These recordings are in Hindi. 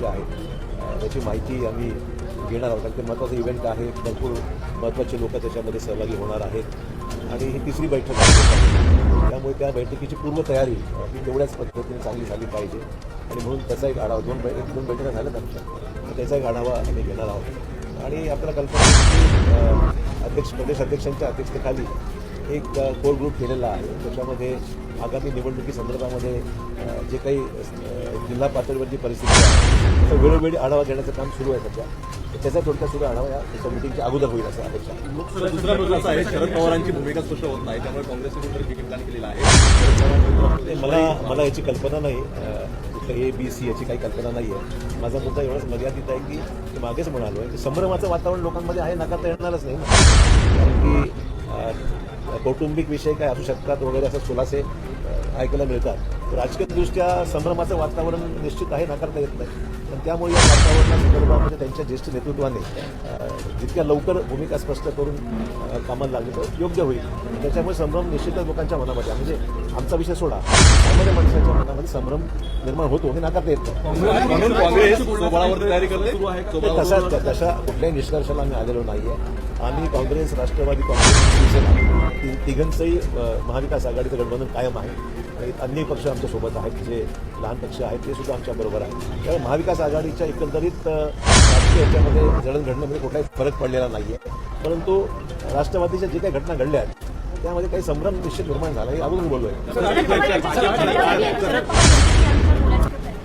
पक्ष आहेत त्याची माहिती आम्ही घेणार आहोत. कारण ते महत्त्वाचं इव्हेंट आहे. भरपूर महत्त्वाचे लोक त्याच्यामध्ये सहभागी होणार आहेत. आणि ही तिसरी बैठक आहे. त्यामुळे त्या बैठकीची पूर्वतयारी ही तेवढ्याच पद्धतीने चांगली झाली पाहिजे. आणि म्हणून त्याचा एक आढावा दोन बै दोन बैठका झाल्यात आमच्या. तर त्याचा एक आढावा आम्ही घेणार आहोत. आणि आपल्याला कल्पना अध्यक्ष प्रदेश अध्यक्षांच्या अध्यक्षतेखाली एक कोर ग्रुप केलेला आहे. त्याच्यामध्ये आगामी निवडणुकी संदर्भामध्ये अ, जे काही जिल्हा पातळीवरची परिस्थिती आहे त्याचा वेळोवेळी आढावा घेण्याचं काम सुरू आहे सध्या. त्याचा थोडक्यात सुरू आढावा या त्याच्या मिटिंगच्या अगोदर होईल असं अपेक्षा दुसरा मुद्दा असा आहे शरद पवारांची भूमिका स्पष्ट होत नाही त्यामुळे काँग्रेसने केलेला आहे. मला मला याची कल्पना नाही ए बी सी याची काही कल्पना नाही आहे माझा मुद्दा एवढाच मर्यादित आहे की मागेच म्हणालो आहे की संभ्रमाचं वातावरण लोकांमध्ये आहे नाकारता येणारच नाही. कारण की कौटुंबिक विषय काय असू शकतात वगैरे असे खुलासे ऐकायला मिळतात. राजकीयदृष्ट्या संभ्रमाचं वातावरण निश्चित आहे नाकारता येत नाही. पण त्यामुळे या वातावरणासंदर्भामध्ये त्यांच्या ज्येष्ठ नेतृत्वाने जितक्या लवकर भूमिका स्पष्ट करून कामाला लागली तर योग्य होईल. त्याच्यामुळे संभ्रम निश्चितच लोकांच्या मनामध्ये. म्हणजे आमचा विषय सोडा. सामान्य माणसाच्या मनामध्ये संभ्रम निर्माण होतो हे नाकारता येत नाही. म्हणून काँग्रेस स्वबळावर तयारी करते सुरू आहे. ते तसा तशा कुठल्याही निष्कर्षाला आम्ही आलेलो नाही आहे आम्ही काँग्रेस राष्ट्रवादी काँग्रेस शिवसेना. तिघांचंही महाविकास आघाडीचं गठबंधन कायम आहे आणि अन्य पक्ष आमच्यासोबत आहेत जे लहान पक्ष आहेत ते सुद्धा आमच्याबरोबर आहेत. त्यामुळे महाविकास आघाडीच्या एकंदरीत राजकीय याच्यामध्ये जडणघडणीमध्ये कुठलाही फरक पडलेला नाही आहे परंतु राष्ट्रवादीच्या जे काही घटना घडल्या आहेत त्यामध्ये काही संभ्रम निश्चित निर्माण झाला हे अगोदर बोललो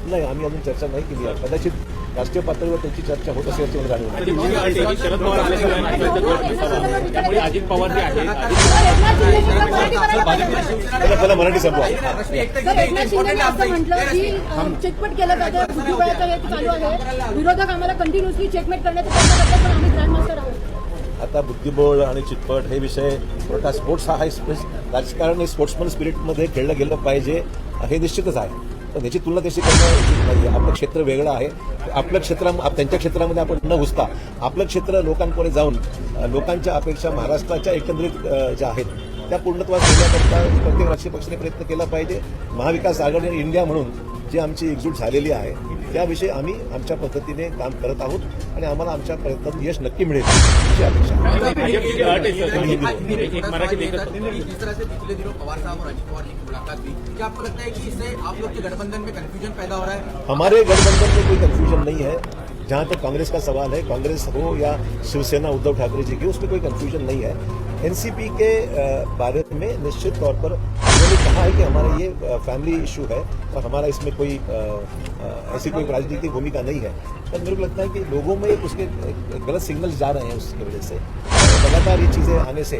नाही आम्ही अजून चर्चा नाही केली आहे. कदाचित राष्ट्रीय पातळीवर त्याची चर्चा होत असेल मला जाणीव नाही. शरद पवार आले त्यामुळे अजित पवार जे आहेत मराठी संपवा चेकमेट केलं जातं बुद्धिबळाचं हे चालू आहे विरोधक आम्हाला कंटिन्युअसली चेकमेट करण्याचा प्रयत्न करतात पण आम्ही ग्रँड मास्टर आहोत आता बुद्धिबळ आणि चितपट हे विषय स्पोर्ट्स हा स्प- राजकारण हे स्पोर्ट्समन स्पिरिटमध्ये खेळलं गेलं पाहिजे हे निश्चितच आहे तर त्याची तुलना त्याची करणं उचित नाही आपलं क्षेत्र वेगळं आहे. आपलं क्षेत्रा त्यांच्या क्षेत्रामध्ये आपण न घुसता आपलं क्षेत्र लोकांपुढे जाऊन लोकांच्या अपेक्षा महाराष्ट्राच्या एकंदरीत ज्या आहेत त्या पूर्णत्वास घेण्याकरता प्रत्येक राजकीय पक्षाने प्रयत्न केला पाहिजे. महाविकास आघाडी आणि इंडिया म्हणून जी आमची एकजूट झालेली आहे त्याविषयी आम्ही आमच्या पद्धतीने काम करत आहोत आणि आम्हाला आमच्या प्रयत्नात यश नक्की मिळेल. अशी अपेक्षा आहे. भाजपची अट आहे. सर. एक- एक मराठी लेखक. जिस तरह से पिछले दिनों पवार साहब और अजित पवार जी की मुलाकात हुई क्या आपको लगता है कि इससे आप लोग के गठबंधन में कंफ्यूजन पैदा हो रहा है? हमारे गठबंधन में कोई कंफ्यूजन नहीं है। जहाँ तक कांग्रेस का सवाल है कांग्रेस हो या शिवसेना उद्धव ठाकरे जी की उसमें कोई कंफ्यूजन नहीं है। एनसीपी के बारे में निश्चित तौर पर उन्होंने कहा है कि हमारा ये फैमिली इशू है और हमारा इसमें कोई ऐसी कोई राजनीतिक भूमिका नहीं है। पर मेरे को लगता है कि लोगों में उसके गलत सिग्नल जा रहे हैं उसकी वजह से। लगातार ये चीज़ें आने से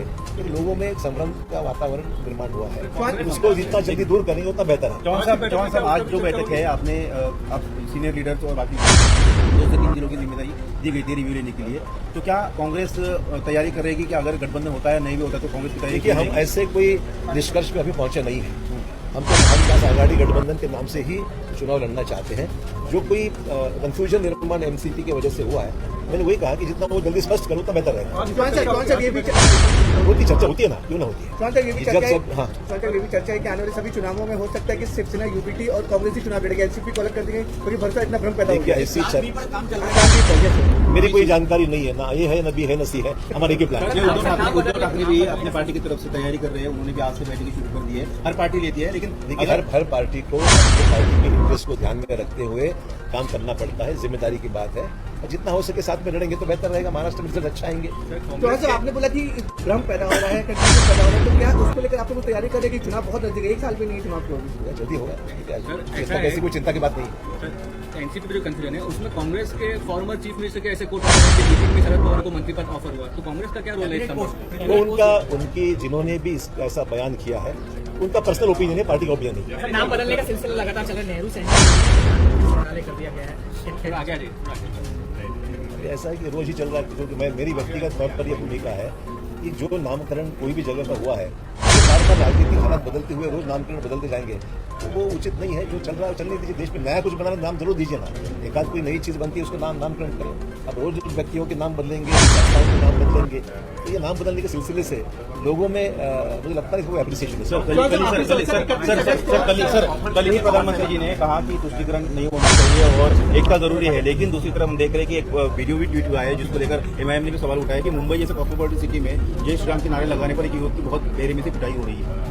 लोगों में एक संभ्रम का वातावरण निर्माण हुआ है। उसको जितना जल्दी दूर करेंगे उतना बेहतर है। चौहान साहब चौहान साहब आज जो बैठक है आपने आप सीनियर लीडर और बाकी दो से तीन दिनों की ज़िम्मेदारी दी गई थी रिव्यू लेने के लिए। तो क्या कांग्रेस तैयारी करेगी कि अगर गठबंधन होता है नहीं भी होता तो कांग्रेस की तैयारी देखिए हम ऐसे कोई निष्कर्ष पे अभी पहुँचे नहीं है। हम तो महाविकास आघाड़ी गठबंधन के नाम से ही चुनाव लड़ना चाहते हैं। जो कोई कंफ्यूजन निर्माण एमसीपी की वजह से हुआ है मैंने वही कहा कि जितना वो जल्दी स्पष्ट करो उतना बेहतर रहेगा। भी चर्चा होती है ना क्यों ना होती है? भी चर्चा है? हाँ। भी चर्चा है कि आने वाले सभी चुनावों में हो सकता है कि शिवसेना यूपीटी और कांग्रेस ही चुनाव लड़ेगा एनसीपी को अलग कर देंगे क्योंकि भरसा इतना भ्रम पैदा हो ऐसी रहा है। मेरी कोई जानकारी नहीं है ना ये है न बी है न सी है हमारे के प्लान उद्धव ठाकरे उद्धव ठाकरे भी अपनी पार्टी की तरफ़ से तैयारी कर रहे हैं उन्होंने भी आज से बैठक शुरू कर दी है। हर पार्टी लेती है लेकिन हर हर पार्टी को पार्टी के को ध्यान में रखते हुए काम करना पड़ता है ज़िम्मेदारी की बात है। और जितना हो सके साथ में लड़ेंगे तो बेहतर रहेगा महाराष्ट्र में रिज़ल्ट अच्छा आएँगे। चौहान साहब आपने बोला कि भ्रम पैदा हो रहा है कंफ्यूजन पैदा हो रहा है तो क्या उसको लेकर आप लोग तैयारी कर रहे कि चुनाव बहुत नज़दीक एक साल भी नहीं चुनाव होगी जल्दी होगा ठीक है। ऐसी कोई चिंता की बात नहीं। एनसीपी पे जो कंफ्यूजन है उसमें कांग्रेस के फॉर्मर चीफ मिनिस्टर के ऐसे कोट आ रहे हैं कि मीटिंग में शरद पवार को मंत्री पद ऑफ़र हुआ। तो कांग्रेस का क्या रोल है इस समय? वो उनका उनकी जिन्होंने भी इस, ऐसा बयान किया है उनका पर्सनल ओपिनियन है पार्टी का ओपिनियन नहीं नाम बदलने का सिलसिला लगातार चल रहा है नेहरू सेंटर है। ऐसा है कि रोज ही चल रहा है क्योंकि मैं मेरी व्यक्तिगत तौर पर यह भूमिका है कि जो नामकरण कोई भी जगह पर हुआ है बार बार राजनीतिक हालात बदलते हुए रोज नामकरण बदलते जाएँगे तो वो उचित नहीं है जो चल रहा है चलने दीजिए। देश में नया कुछ बनाना नाम ज़रूर दीजिए ना। एक आध कोई नई चीज़ बनती है उसका नाम नामकरण करें। अब रोज रोज व्यक्तियों के नाम बदलेंगे संस्थाओं के नाम बदलेंगे। तो ये नाम बदलने के सिलसिले से लोगों में मुझे लगता है कि वो एप्रिसिएशन है। सर कल कल ही sir sir sir sir sir कल सर कल ही प्रधानमंत्री जी ने कहा कि तुष्टिकरण नहीं होना चाहिए और एकता ज़रूरी है। लेकिन दूसरी तरफ़ हम देख रहे हैं कि एक वीडियो भी ट्वीट हुआ है जिसको लेकर एमआईएम ने भी सवाल उठाया कि मुंबई जैसे कॉस्मोपॉलिटन सिटी में जय श्री राम के नारे लगाने पर एक युवक की बहुत बेरहमी से पिटाई हो रही है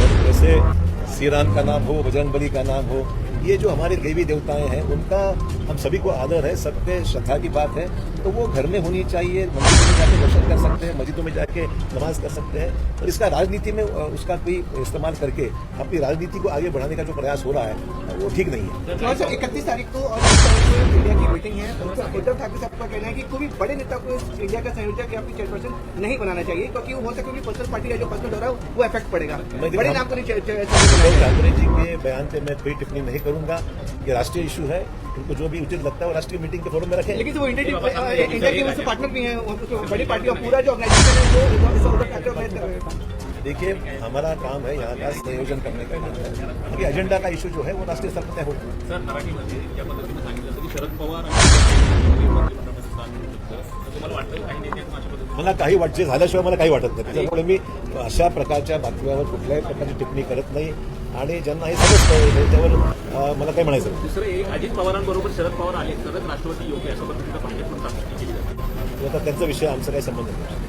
और जैसे राम का नाम हो बजरंग बली का नाम हो, ये जो हमारे देवी देवताएँ हैं, उनका हम सभी को आदर है सब पे श्रद्धा की बात है तो वो घर में होनी चाहिए मंदिरों में जाके दर्शन कर सकते हैं मस्जिदों में जाके नमाज़ कर सकते हैं और इसका राजनीति में उसका कोई इस्तेमाल करके अपनी राजनीति को आगे बढ़ाने का जो प्रयास हो रहा है वो ठीक नहीं है। इकतीस तारीख को और इंडिया की मीटिंग है तो उद्धव ठाकरे साहब का कहना है कि कोई बड़े नेता को इंडिया का संयोजक या फिर चेयरपर्सन नहीं बनाना चाहिए क्योंकि वो हो सकता है कि पर्सनल पार्टी का जो पर्सनल दौरा है वो इफ़ेक्ट पड़ेगा। बड़े नाम को नहीं ठाकरे जी के बयान पे मैं कोई टिप्पणी नहीं करूँगा ये राष्ट्रीय इशू है उनको जो भी उचित लगता है वो राष्ट्रीय मीटिंग के फोरम में रखें। लेकिन वो इंडिया की इंडिया की उससे पार्टनर भी है बड़ी पार्टी और पूरा जो ऑर्गेनाइजेशन है वो हैं। देखिए हमारा काम है यहाँ का संयोजन करने का। क्योंकि एजेंडा का इशू जो है वो राष्ट्रीय स्तर पर तय होगा सर मराठीमध्ये पद्धतीने सांगितलं? की शरद पवार की मला काही वाट जे झाल्याशिवाय मला काही वाटत नाही. त्यामुळे मी अशा प्रकारच्या बातम्यावर कुठल्याही प्रकारची टिप्पणी करत नाही. आणि ज्यांना हे समजतं त्याच्यावर अं, मला काही म्हणायचं. दुसरं एक अजित पवारांबरोबर शरद पवार आले तरच राष्ट्रवादी योग्य अशा पद्धतीनं भाजप पण चांगली केली जाते तो आता त्यांचा विषय आमचा काही संबंध नाही.